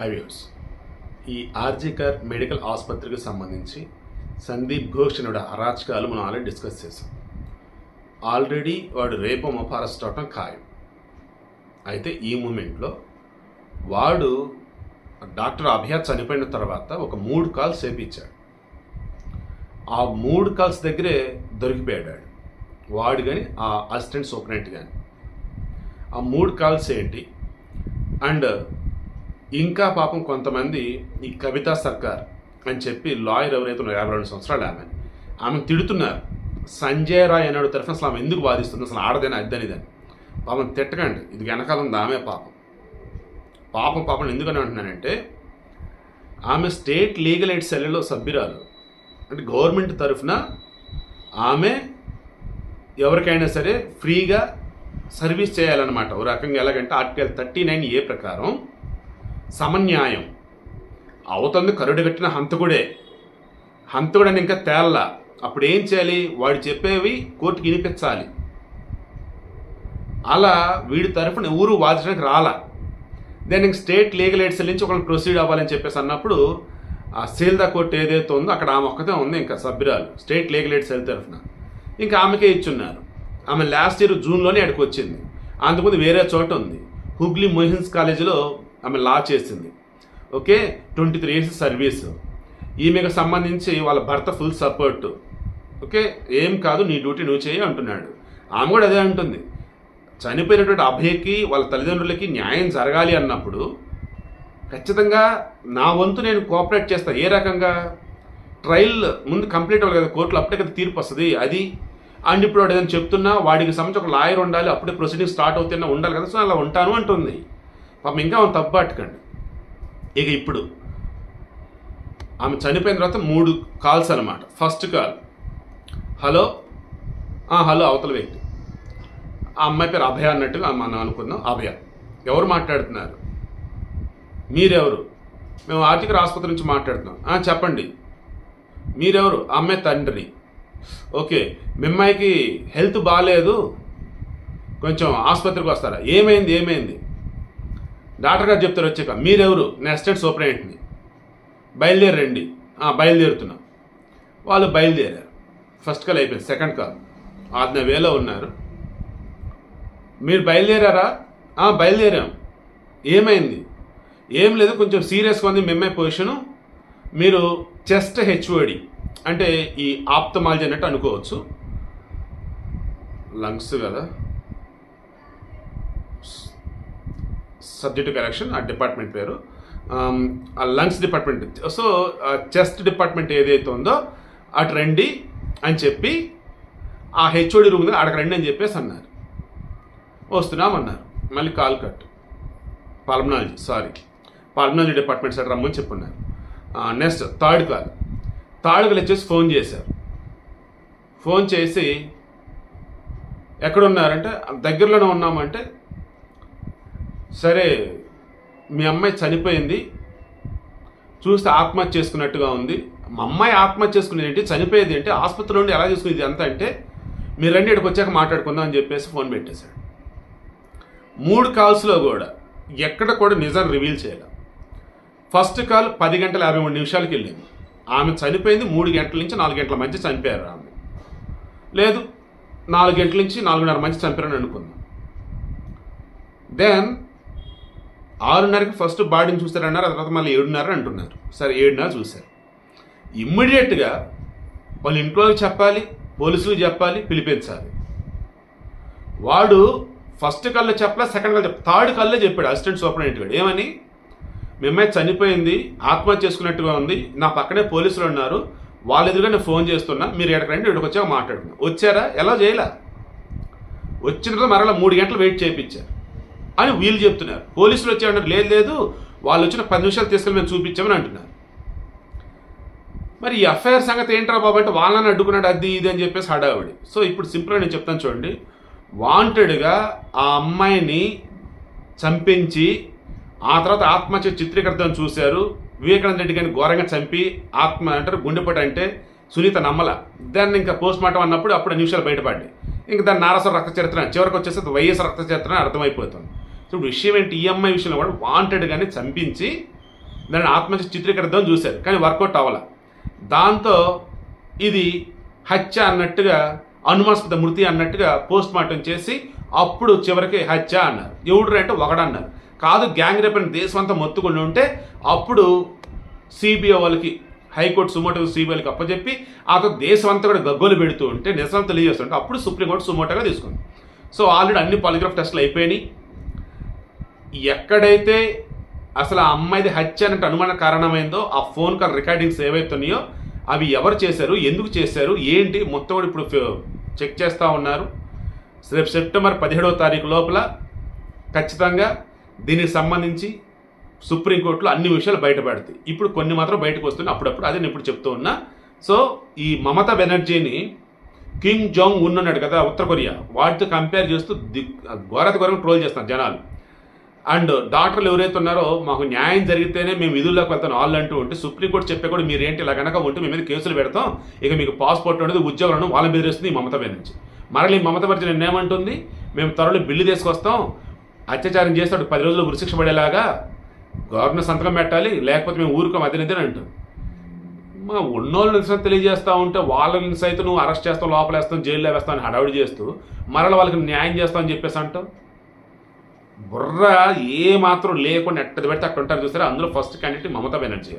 Highways ఈ RG Kar medical ఆసుపత్రికి సంబంధించి సందీప్ ఘోష్ అనే అరాచకాలు మనం ఆల్రెడీ డిస్కస్ చేసాం ఆల్రెడీ వాడు రేపు మొప్ప అవటం ఖాయం. అయితే ఈ మూమెంట్లో వాడు డాక్టర్ అభయ చనిపోయిన తర్వాత ఒక మూడు కాల్స్ చేపించాడు. ఆ మూడు కాల్స్ దగ్గరే దొరికిపోయాడు వాడు. వాడు కానీ ఆ అసిస్టెంట్ సూపరింటెండెంట్ కానీ ఆ మూడు కాల్స్ ఏంటి? అండ్ ఇంకా పాపం కొంతమంది ఈ కవితా సర్కార్ అని చెప్పి లాయర్ ఎవరైతే ఉన్నారో యాభై రెండు సంవత్సరాలు ఆమె. ఆమెను తిడుతున్నారు. సంజయ్ రాయ్ అన్నాడు తరఫున అసలు ఆమె ఎందుకు బాధిస్తుంది అసలు ఆడదని అద్దని ఇదని. పాపం తిట్టకండి. ఇది వెనకాలం ఉంది ఆమె పాపం. పాపం పాపం ఎందుకని అంటున్నానంటే ఆమె స్టేట్ లీగల్ ఎయిడ్ సెల్లో సభ్యురాలు. అంటే గవర్నమెంట్ తరఫున ఆమె ఎవరికైనా సరే ఫ్రీగా సర్వీస్ చేయాలన్నమాట. ఓ రకంగా ఎలాగంటే ఆర్టికల్ థర్టీ నైన్ ఏ ప్రకారం సమన్యాయం. అవతంది కరుడుగట్టిన హంతకుడే. హంతకుడని ఇంకా తేళ్ళ అప్పుడు ఏం చేయాలి? వాడు చెప్పేవి కోర్టుకి వినిపించాలి. అలా వీడి తరఫున ఊరు వాదించడానికి రాలా. దెన్ ఇంక స్టేట్ లీగల్ ఎయిడ్స్ నుంచి ఒకళ్ళు ప్రొసీడ్ అవ్వాలని చెప్పేసి అన్నప్పుడు ఆ సీల్దా కోర్టు ఏదైతే ఉందో అక్కడ ఆమె ఒక్కతే ఉంది ఇంకా సభ్యురాలు స్టేట్ లీగల్ ఎయిడ్ సెల్ తరఫున. ఇంకా ఆమెకే ఇచ్చున్నారు. ఆమె లాస్ట్ ఇయర్ జూన్లోనే అక్కడికి వచ్చింది. అంతకుముందు వేరే చోట ఉంది. హుగ్లీ మొహిన్స్ కాలేజీలో ఆమె లా చేసింది. Okay? Twenty three years service. ఈమెకు సంబంధించి వాళ్ళ భర్త ఫుల్ సపోర్ట్. ఓకే? ఏం కాదు నీ డ్యూటీ నువ్వు చేయి అంటున్నాడు. ఆమె కూడా అదే అంటుంది. చనిపోయినటువంటి అభయకి వాళ్ళ తల్లిదండ్రులకి న్యాయం జరగాలి అన్నప్పుడు ఖచ్చితంగా నా వంతు నేను కోఆపరేట్ చేస్తా. ఏ రకంగా? ట్రయల్ ముందు కంప్లీట్ అవ్వాలి కదా కోర్టులో అప్పుడే కదా తీర్పు వస్తుంది. అది. అండ్ ఇప్పుడు వాడు ఏదైనా చెప్తున్నా వాడికి సంబంధించి ఒక లాయర్ ఉండాలి అప్పుడే ప్రొసీడింగ్ స్టార్ట్ అవుతున్నా ఉండాలి కదా సో అలా ఉంటాను అంటుంది. పాపం ఇంకా ఆమె తప్పు ఇక ఇప్పుడు ఆమె చనిపోయిన తర్వాత మూడు కాల్స్ అనమాట ఫస్ట్ కాల్ హలో. హలో అవతల వ్యక్తి. ఆ అమ్మాయి పేరు అభయ అన్నట్టుగా మనం అనుకుందాం. అభయ ఎవరు మాట్లాడుతున్నారు? మీరెవరు? మేము ఆర్థిక ఆసుపత్రి నుంచి మాట్లాడుతున్నాం. చెప్పండి. మీరెవరు? అమ్మాయి తండ్రి. ఓకే మీ అమ్మాయికి హెల్త్ బాగాలేదు కొంచెం ఆసుపత్రికి వస్తారా? ఏమైంది ఏమైంది? డాక్టర్ గారు చెప్తారు వచ్చాక. మీరెవరు? నేను అసిస్టెంట్ సూపరింటెండెంట్ని బయలుదేరండి. రండి బయలుదేరుతున్నాం. వాళ్ళు బయలుదేరారు. ఫస్ట్ కాల్ అయిపోయింది. Second call. ఆజ్ఞ వేలో ఉన్నారు. మీరు బయలుదేరారా? బయలుదేరాం. ఏమైంది? ఏం లేదు కొంచెం సీరియస్గా ఉంది మెమ్మే పొజిషను. మీరు చెస్ట్ హెచ్ఓడి అంటే ఈ ఆప్తమాలజీ అన్నట్టు అనుకోవచ్చు. లంగ్స్ కదా? సబ్జెక్ట్ కరెక్షన్ ఆ డిపార్ట్మెంట్ పేరు. ఆ lungs department. So chest department ఏదైతే ఉందో అటు రండి అని చెప్పి ఆ హెచ్ఓడి రూమ్ దగ్గర అక్కడికి రండి అని చెప్పేసి అన్నారు. వస్తున్నామన్నారు. మళ్ళీ call cut pulmonology sorry. Pulmonology department sir రమ్మని చెప్పున్నారు. Next third call. Third call వచ్చేసి ఫోన్ చేశారు. ఫోన్ చేసి ఎక్కడున్నారంటే దగ్గరలోనే ఉన్నామంటే సరే మీ అమ్మాయి చనిపోయింది. చూస్తే ఆత్మహత్య చేసుకున్నట్టుగా ఉంది. మా అమ్మాయి ఆత్మహత్య చేసుకునేది ఏంటి? చనిపోయేది ఏంటి? ఆసుపత్రి నుండి ఎలా చేసుకునేది ఎంత అంటే మీరు రండి ఇక్కడికి వచ్చాక మాట్లాడుకుందాం అని చెప్పేసి ఫోన్ పెట్టేశాడు. మూడు కాల్స్లో కూడా ఎక్కడ కూడా నిజం రివీల్ చేయాలి ఫస్ట్ కాల్ పది గంటల యాభై మూడు నిమిషాలకి వెళ్ళింది. ఆమె చనిపోయింది మూడు గంటల నుంచి నాలుగు గంటల మధ్య చనిపోయారు ఆమె. లేదు నాలుగు గంటల నుంచి నాలుగున్నర మధ్య చనిపోయారని అనుకుందాం. దెన్ ఆరున్నరకి ఫస్ట్ బాడీని చూస్తారన్నారు ఆ తర్వాత మళ్ళీ ఏడున్నర అంటున్నారు. సరే ఏడున్నర చూశారు. ఇమ్మీడియట్గా వాళ్ళ ఇంట్లో చెప్పాలి పోలీసులు చెప్పాలి పిలిపించాలి. వాడు ఫస్ట్ కల్లో చెప్పలే సెకండ్ కల్లో చెప్ప థర్డ్ కల్లో చెప్పాడు అసిస్టెంట్ సూపరింటెండెంట్ గారు ఏమని? మేమే చనిపోయింది ఆత్మహత్య చేసుకున్నట్టుగా ఉంది నా పక్కనే పోలీసులు ఉన్నారు వాళ్ళ ఎదురుగా నేను ఫోన్ చేస్తున్నా మీరు ఎక్కడికి రండి ఇక్కడికి వచ్చాక మాట్లాడుకున్నాం వచ్చారా? ఎలా చేయలే? వచ్చిన తర్వాత మరలా మూడు గంటలు వెయిట్ చేయించారు అని వీళ్ళు చెప్తున్నారు. పోలీసులు వచ్చి అంటారు లేదు లేదు వాళ్ళు వచ్చిన పది నిమిషాలు తీసుకెళ్ళి మేము చూపించామని అంటున్నారు. మరి ఈ ఎఫ్ఐఆర్ సంగతి ఏంట్రా బాబు అంటే వాళ్ళని అడ్డుకున్నాడు అది ఇది అని చెప్పేసి హడావిడి. సో ఇప్పుడు సింపుల్గా నేను చెప్తాను చూడండి. వాంటెడ్గా ఆ అమ్మాయిని చంపించి ఆ తర్వాత ఆత్మహత్య చిత్రీకరణను చూశారు. వివేకానంద రెడ్డి గారిని ఘోరంగా చంపి ఆత్మ అంటారు గుండెపోటు అంటే సునీత నమ్మల. దాన్ని ఇంకా పోస్ట్ మార్టం అన్నప్పుడు అప్పుడు నిమిషాలు బయటపడ్డాయి. ఇంకా దాని నారస రక్త చరిత్ర చివరికి వచ్చేసి వైఎస్ రక్త చరిత్ర అర్థమైపోతుంది. ఇప్పుడు విషయం ఏంటి? ఈ అమ్మాయి విషయంలో కూడా వాంటెడ్గానే చంపించి దాన్ని ఆత్మహత్య చిత్రీకరిద్దాం చూశారు. కానీ వర్కౌట్ అవ్వాల. దాంతో ఇది హత్య అన్నట్టుగా అనుమానాస్పద మృతి అన్నట్టుగా పోస్ట్ మార్టం చేసి అప్పుడు చివరికి హత్య అన్నారు. ఎవడు అంటే ఒకడన్నారు. కాదు గ్యాంగ్ రేప్ అని దేశం అంతా మొత్తుకొని ఉంటే అప్పుడు సిబిఐ వాళ్ళకి హైకోర్టు సుమోటో సిబిఐకి అప్పచెప్పి ఆ తర్వాత దేశం అంతా కూడా గగ్గోలు పెడుతూ ఉంటే నిజం తెలియజేస్తుంటే అప్పుడు సుప్రీంకోర్టు సుమోటోగా తీసుకుంది. సో ఆల్రెడీ అన్ని పాలిగ్రాఫ్ టెస్టులు అయిపోయినాయి. ఎక్కడైతే అసలు ఆ అమ్మాయిది హత్య అన్నట్టు అనుమాన కారణమైందో ఆ ఫోన్ కాల్ రికార్డింగ్స్ ఏవైతున్నాయో అవి ఎవరు చేశారు ఎందుకు చేశారు ఏంటి మొత్తం కూడా ఇప్పుడు చెక్ చేస్తూ ఉన్నారు. రేపు సెప్టెంబర్ పదిహేడవ తారీఖు లోపల ఖచ్చితంగా దీనికి సంబంధించి సుప్రీంకోర్టులో అన్ని విషయాలు బయటపడతాయి. ఇప్పుడు కొన్ని మాత్రం బయటకు వస్తున్నాయి. అప్పుడప్పుడు అదే నేను ఇప్పుడు చెప్తూ ఉన్నా. సో ఈ మమతా బెనర్జీని కిమ్ జాంగ్ ఉన్ ఉన్నాడు కదా ఉత్తర కొరియా. వాటితో కంపేర్ చేస్తూ దిగ్ ఘోరత ఘోరంగా ట్రోల్ చేస్తున్నారు జనాలు. అండ్ డాక్టర్లు ఎవరైతే ఉన్నారో మాకు న్యాయం జరిగితేనే మేము విధుల్లోకి వెళ్తాం వాళ్ళు అంటూ ఉంటే సుప్రీంకోర్టు చెప్పే కూడా మీరు ఏంటి ఇలా కనుక ఉంటే మీ మీద కేసులు పెడతాం. ఇక మీకు పాస్పోర్ట్ ఉండదు ఉద్యోగాలను వాళ్ళ బెదిరిస్తుంది ఈ మమతా బెనర్జీ మరలా ఈ మమతా ఏమంటుంది? మేము త్వరలో బిల్లు తీసుకొస్తాం. అత్యాచారం చేస్తే పది రోజులు ఉరిశిక్ష పడేలాగా గవర్నర్ సంతకం పెట్టాలి లేకపోతే మేము ఊరుకోం అది నిద్ర అంటుంది. మా ఉన్నోళ్ళని నిజం తెలియజేస్తా ఉంటే వాళ్ళని సైతం నువ్వు అరెస్ట్ చేస్తావు లోపలేస్తావు జైల్లో వేస్తావు అని హడావిడి చేస్తూ మరల వాళ్ళకి న్యాయం చేస్తావు అని చెప్పేసి అంటావు. బుర్ర ఏ మాత్రం లేకుండా ఎట్టది పెడితే అక్కడ ఉంటారు చూసారా? అందులో ఫస్ట్ క్యాండిడేట్ మమతా బెనర్జీ.